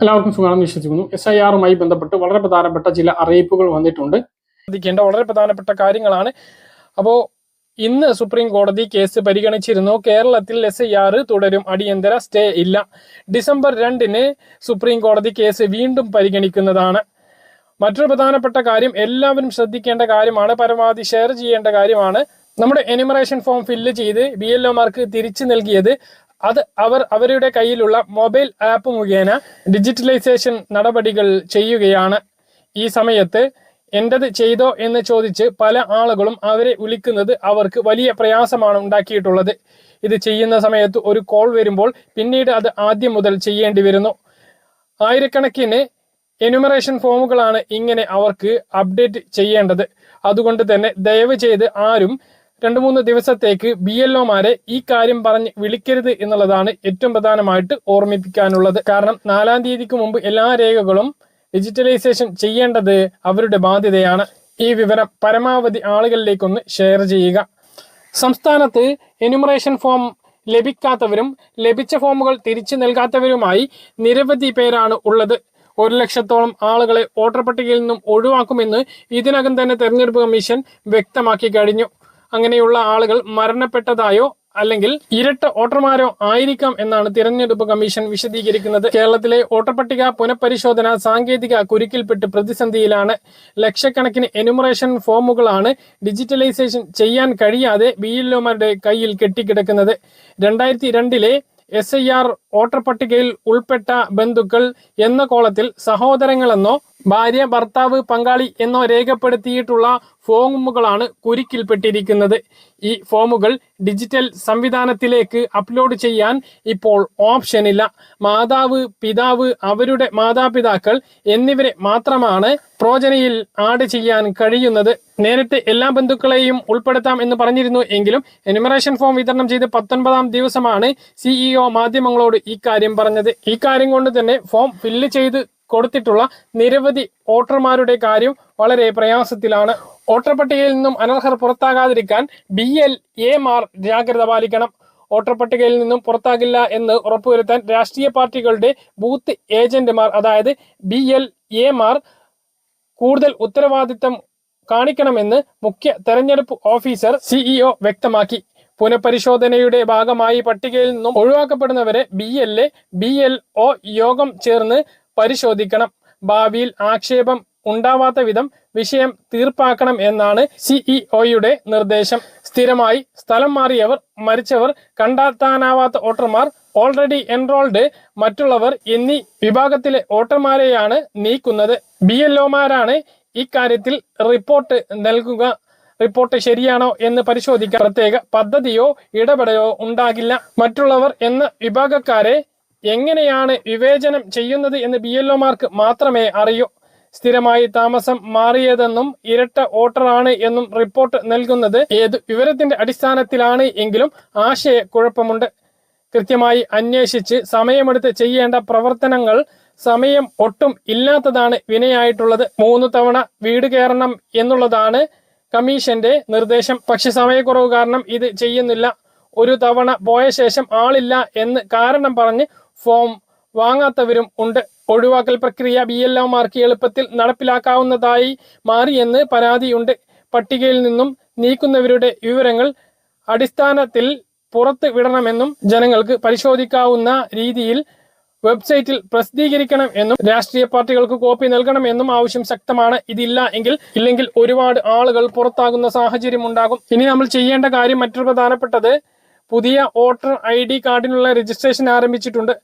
എല്ലാവർക്കും സുഖമാണെന്ന് വിശ്വസിക്കുന്നു. എസ് ഐ ആറുമായി ബന്ധപ്പെട്ട് വളരെ പ്രധാനപ്പെട്ട ചില അറിയിപ്പുകൾ വന്നിട്ടുണ്ട്. ശ്രദ്ധിക്കേണ്ട വളരെ പ്രധാനപ്പെട്ട കാര്യങ്ങളാണ്. അപ്പോൾ ഇന്ന് സുപ്രീം കോടതി കേസ് പരിഗണിച്ചിരുന്നു. കേരളത്തിൽ എസ് ഐ ആർ തുടരും. അടിയന്തര സ്റ്റേ ഇല്ല. ഡിസംബർ രണ്ടിന് സുപ്രീം കോടതി കേസ് വീണ്ടും പരിഗണിക്കുന്നതാണ്. മറ്റൊരു പ്രധാനപ്പെട്ട കാര്യം എല്ലാവരും ശ്രദ്ധിക്കേണ്ട കാര്യമാണ്. പരമാവധി ഷെയർ ചെയ്യേണ്ട കാര്യമാണ്. നമ്മുടെ എനിമറേഷൻ ഫോം ഫില്ല് ചെയ്ത് ബി എൽ ഒമാർക്ക് തിരിച്ചു നൽകിയത് അത് അവർ അവരുടെ കയ്യിലുള്ള മൊബൈൽ ആപ്പ് മുഖേന ഡിജിറ്റലൈസേഷൻ നടപടികൾ ചെയ്യുകയാണ്. ഈ സമയത്ത് എന്റെത് ചെയ്തോ എന്ന് ചോദിച്ച് പല ആളുകളും അവരെ വിളിക്കുന്നത് അവർക്ക് വലിയ പ്രയാസമാണ് ഉണ്ടാക്കിയിട്ടുള്ളത്. ഇത് ചെയ്യുന്ന സമയത്ത് ഒരു കോൾ വരുമ്പോൾ പിന്നീട് അത് ആദ്യം മുതൽ ചെയ്യേണ്ടി വരുന്നു. ആയിരക്കണക്കിന് എനുമറേഷൻ ഫോമുകളാണ് ഇങ്ങനെ അവർക്ക് അപ്ഡേറ്റ് ചെയ്യേണ്ടത്. അതുകൊണ്ട് തന്നെ ദയവ് ചെയ്ത് ആരും രണ്ട് മൂന്ന് ദിവസത്തേക്ക് ബി എൽ ഒമാരെ ഈ കാര്യം പറഞ്ഞ് വിളിക്കരുത് എന്നുള്ളതാണ് ഏറ്റവും പ്രധാനമായിട്ട് ഓർമ്മിപ്പിക്കാനുള്ളത്. കാരണം നാലാം തീയതിക്ക് മുമ്പ് എല്ലാ രേഖകളും ഡിജിറ്റലൈസേഷൻ ചെയ്യേണ്ടത് അവരുടെ ബാധ്യതയാണ്. ഈ വിവരം പരമാവധി ആളുകളിലേക്കൊന്ന് ഷെയർ ചെയ്യുക. സംസ്ഥാനത്ത് എനുമറേഷൻ ഫോം ലഭിക്കാത്തവരും ലഭിച്ച ഫോമുകൾ തിരിച്ചു നൽകാത്തവരുമായി നിരവധി പേരാണ് ഉള്ളത്. ഒരു ലക്ഷത്തോളം ആളുകളെ വോട്ടർ പട്ടികയിൽ നിന്നും ഒഴിവാക്കുമെന്ന് ഇതിനകം തന്നെ തെരഞ്ഞെടുപ്പ് കമ്മീഷൻ വ്യക്തമാക്കി കഴിഞ്ഞു. അങ്ങനെയുള്ള ആളുകൾ മരണപ്പെട്ടതായോ അല്ലെങ്കിൽ ഇരട്ട വോട്ടർമാരോ ആയിരിക്കാം എന്നാണ് തിരഞ്ഞെടുപ്പ് കമ്മീഷൻ വിശദീകരിക്കുന്നത്. കേരളത്തിലെ വോട്ടർ പട്ടിക പുനഃപരിശോധന സാങ്കേതിക കുരുക്കിൽപ്പെട്ട് പ്രതിസന്ധിയിലാണ്. ലക്ഷക്കണക്കിന് എനുമറേഷൻ ഫോമുകളാണ് ഡിജിറ്റലൈസേഷൻ ചെയ്യാൻ കഴിയാതെ ബി എൽഒമാരുടെ കയ്യിൽ കെട്ടിക്കിടക്കുന്നത്. രണ്ടായിരത്തി രണ്ടിലെ എസ് ഐ ആർ വോട്ടർ പട്ടികയിൽ ഉൾപ്പെട്ട ബന്ധുക്കൾ എന്ന കോളത്തിൽ സഹോദരങ്ങളെന്നോ ഭാര്യ ഭർത്താവ് പങ്കാളി എന്നോ രേഖപ്പെടുത്തിയിട്ടുള്ള ഫോമുകളാണ് കുരുക്കിൽപ്പെട്ടിരിക്കുന്നത്. ഈ ഫോമുകൾ ഡിജിറ്റൽ സംവിധാനത്തിലേക്ക് അപ്ലോഡ് ചെയ്യാൻ ഇപ്പോൾ ഓപ്ഷനില്ല. മാതാവ് പിതാവ് അവരുടെ മാതാപിതാക്കൾ എന്നിവരെ മാത്രമാണ് പ്രോജനയിൽ ആഡ് ചെയ്യാൻ കഴിയുന്നത്. നേരത്തെ എല്ലാ ബന്ധുക്കളെയും ഉൾപ്പെടുത്താം എന്ന് പറഞ്ഞിരുന്നു എങ്കിലും എനുമറേഷൻ ഫോം വിതരണം ചെയ്ത് പത്തൊൻപതാം ദിവസമാണ് സിഇഒ മാധ്യമങ്ങളോട് ഇക്കാര്യം കാര്യം പറഞ്ഞത്. ഇക്കാര്യം കാര്യം കൊണ്ട് തന്നെ ഫോം ഫില്ല് ചെയ്ത് കൊടുത്തിട്ടുള്ള നിരവധി വോട്ടർമാരുടെ കാര്യം വളരെ പ്രയാസത്തിലാണ്. വോട്ടർ പട്ടികയിൽ നിന്നും അനർഹർ പുറത്താകാതിരിക്കാൻ ബി എൽ എ മാർ ജാഗ്രത പാലിക്കണം. വോട്ടർ പട്ടികയിൽ നിന്നും പുറത്താകില്ല എന്ന് ഉറപ്പുവരുത്താൻ രാഷ്ട്രീയ പാർട്ടികളുടെ ബൂത്ത് ഏജന്റുമാർ അതായത് ബി എൽ എ മാർ കൂടുതൽ ഉത്തരവാദിത്തം കാണിക്കണമെന്ന് മുഖ്യ തെരഞ്ഞെടുപ്പ് ഓഫീസർ സിഇഒ വ്യക്തമാക്കി. പുനഃപരിശോധനയുടെ ഭാഗമായി പട്ടികയിൽ നിന്നും ഒഴിവാക്കപ്പെടുന്നവരെ B L A B L O യോഗം ചേർന്ന് പരിശോധിക്കണം. ഭാവിയിൽ ആക്ഷേപം ഉണ്ടാവാത്ത വിധം വിഷയം തീർപ്പാക്കണം എന്നാണ് സിഇഒയുടെ നിർദ്ദേശം. സ്ഥിരമായി സ്ഥലം മാറിയവർ മരിച്ചവർ കണ്ടെത്താനാവാത്ത വോട്ടർമാർ ഓൾറെഡി എൻറോൾഡ് മറ്റുള്ളവർ എന്നീ വിഭാഗത്തിലെ വോട്ടർമാരെയാണ് നീക്കുന്നത്. ബി എൽ ഒമാരാണ് ഇക്കാര്യത്തിൽ റിപ്പോർട്ട് നൽകുക. റിപ്പോർട്ട് ശരിയാണോ എന്ന് പരിശോധിക്കാൻ പ്രത്യേക പദ്ധതിയോ ഇടപെടലോ ഉണ്ടാകില്ല. മറ്റുള്ളവർ എന്ന വിഭാഗക്കാരെ എങ്ങനെയാണ് വിവേചനം ചെയ്യുന്നത് എന്ന് ബി എൽ ഒമാർക്ക് മാത്രമേ അറിയൂ. സ്ഥിരമായി താമസം മാറിയതെന്നും ഇരട്ട വോട്ടറാണ് എന്നും റിപ്പോർട്ട് നൽകുന്നത് ഏത് വിവരത്തിന്റെ അടിസ്ഥാനത്തിലാണ് എങ്കിലും ആശയ കുഴപ്പമുണ്ട്. കൃത്യമായി അന്വേഷിച്ച് സമയമെടുത്ത് ചെയ്യേണ്ട പ്രവർത്തനങ്ങൾ സമയം ഒട്ടും ഇല്ലാത്തതാണ് വിനയായിട്ടുള്ളത്. മൂന്ന് തവണ വീട് കയറണം എന്നുള്ളതാണ് കമ്മീഷന്റെ നിർദ്ദേശം. പക്ഷെ സമയക്കുറവ് കാരണം ഇത് ചെയ്യുന്നില്ല. ഒരു തവണ പോയ ശേഷം ആളില്ല എന്ന് കാരണം പറഞ്ഞ് ഫോം വാങ്ങാത്തവരും ഉണ്ട്. ഒഴിവാക്കൽ പ്രക്രിയ ബി എൽ ഒമാർക്ക് എളുപ്പത്തിൽ നടപ്പിലാക്കാവുന്നതായി മാറിയെന്ന് പരാതിയുണ്ട്. പട്ടികയിൽ നിന്നും നീക്കുന്നവരുടെ വിവരങ്ങൾ അടിസ്ഥാനത്തിൽ പുറത്ത് വിടണമെന്നും ജനങ്ങൾക്ക് പരിശോധിക്കാവുന്ന രീതിയിൽ വെബ്സൈറ്റിൽ പ്രസിദ്ധീകരിക്കണം എന്നും രാഷ്ട്രീയ പാർട്ടികൾക്ക് കോപ്പി നൽകണമെന്നും ആവശ്യം ശക്തമാണ്. ഇതില്ല എങ്കിൽ ഇല്ലെങ്കിൽ ഒരുപാട് ആളുകൾ പുറത്താകുന്ന സാഹചര്യം ഉണ്ടാകും. ഇനി നമ്മൾ ചെയ്യേണ്ട കാര്യം മറ്റൊരു പ്രധാനപ്പെട്ടത് പുതിയ വോട്ടർ ഐ ഡി കാർഡിനുള്ള രജിസ്ട്രേഷൻ ആരംഭിച്ചിട്ടുണ്ട്.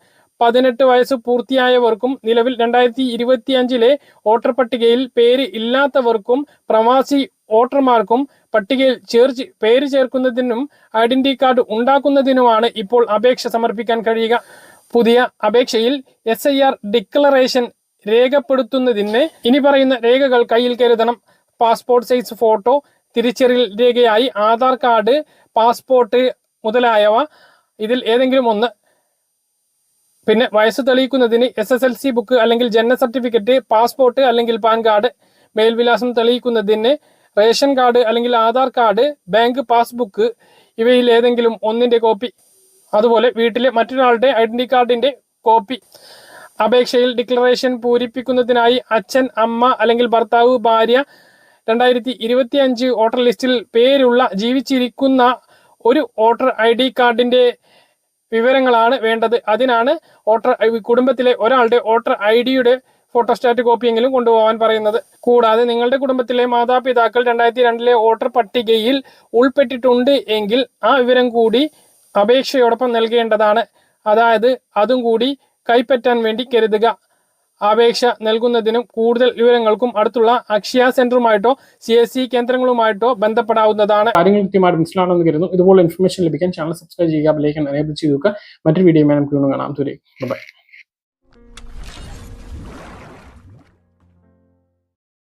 പതിനെട്ട് വയസ്സ് പൂർത്തിയായവർക്കും നിലവിൽ രണ്ടായിരത്തി ഇരുപത്തി അഞ്ചിലെ വോട്ടർ പട്ടികയിൽ പേര് ഇല്ലാത്തവർക്കും പ്രവാസി വോട്ടർമാർക്കും പട്ടികയിൽ ചേർച്ച് പേര് ചേർക്കുന്നതിനും ഐഡന്റിറ്റി കാർഡ് ഉണ്ടാക്കുന്നതിനുമാണ് ഇപ്പോൾ അപേക്ഷ സമർപ്പിക്കാൻ കഴിയുക. പുതിയ അപേക്ഷയിൽ എസ് ഐ ആർ ഡിക്ലറേഷൻ രേഖപ്പെടുത്തുന്നതിന് ഇനി പറയുന്ന രേഖകൾ കയ്യിൽ കരുതണം. പാസ്പോർട്ട് സൈസ് ഫോട്ടോ തിരിച്ചറിയൽ രേഖയായി ആധാർ കാർഡ് പാസ്പോർട്ട് മുതലായവ. ഇതിൽ ഏതെങ്കിലും ഒന്ന്. പിന്നെ വയസ്സ് തെളിയിക്കുന്നതിന് S S L C book അല്ലെങ്കിൽ ജനന സർട്ടിഫിക്കറ്റ് പാസ്പോർട്ട് അല്ലെങ്കിൽ പാൻ കാർഡ് മേൽവിലാസം തെളിയിക്കുന്നതിന് റേഷൻ കാർഡ് അല്ലെങ്കിൽ ആധാർ കാർഡ് ബാങ്ക് പാസ്ബുക്ക് ഇവയിൽ ഏതെങ്കിലും ഒന്നിന്റെ കോപ്പി. അതുപോലെ വീട്ടിലെ മറ്റൊരാളുടെ ഐഡന്റി കാർഡിന്റെ കോപ്പി. അപേക്ഷയിൽ ഡിക്ലറേഷൻ പൂരിപ്പിക്കുന്നതിനായി അച്ഛൻ അമ്മ അല്ലെങ്കിൽ ഭർത്താവ് ഭാര്യ. രണ്ടായിരത്തി ഇരുപത്തി അഞ്ച് വോട്ടർ ലിസ്റ്റിൽ പേരുള്ള ജീവിച്ചിരിക്കുന്ന ഒരു വോട്ടർ ഐ ഡി കാർഡിന്റെ വിവരങ്ങളാണ് വേണ്ടത്. അതിനാണ് വോട്ടർ കുടുംബത്തിലെ ഒരാളുടെ വോട്ടർ ഐ ഡിയുടെ ഫോട്ടോസ്റ്റാറ്റ് കോപ്പിയെങ്കിലും കൊണ്ടുപോകാൻ പറയുന്നത്. കൂടാതെ നിങ്ങളുടെ കുടുംബത്തിലെ മാതാപിതാക്കൾ രണ്ടായിരത്തി രണ്ടിലെ വോട്ടർ പട്ടികയിൽ ഉൾപ്പെട്ടിട്ടുണ്ട് എങ്കിൽ ആ വിവരം കൂടി അപേക്ഷയോടൊപ്പം നൽകേണ്ടതാണ്. അതായത് അതും കൂടി കൈപ്പറ്റാൻ വേണ്ടി കരുതുക. അപേക്ഷ നൽകുന്നതിനും കൂടുതൽ വിവരങ്ങൾക്കും അടുത്തുള്ള അക്ഷയ സെന്ററുമായിട്ടോ സി എസ് സി കേന്ദ്രങ്ങളുമായിട്ടോ ബന്ധപ്പെടാവുന്നതാണ്. കാര്യങ്ങൾ കൃത്യമായിട്ട് മനസ്സിലാണെന്ന് കരുതുന്നു. ഇതുപോലെ ഇൻഫർമേഷൻ ലഭിക്കാൻ ചാനൽ സബ്സ്ക്രൈബ് ചെയ്യുക ബെലൈക്കൻ എനേബിൾ ചെയ്യുക. മറ്റൊരു വീഡിയോ നമുക്ക് കാണാം. തുരേ ബൈ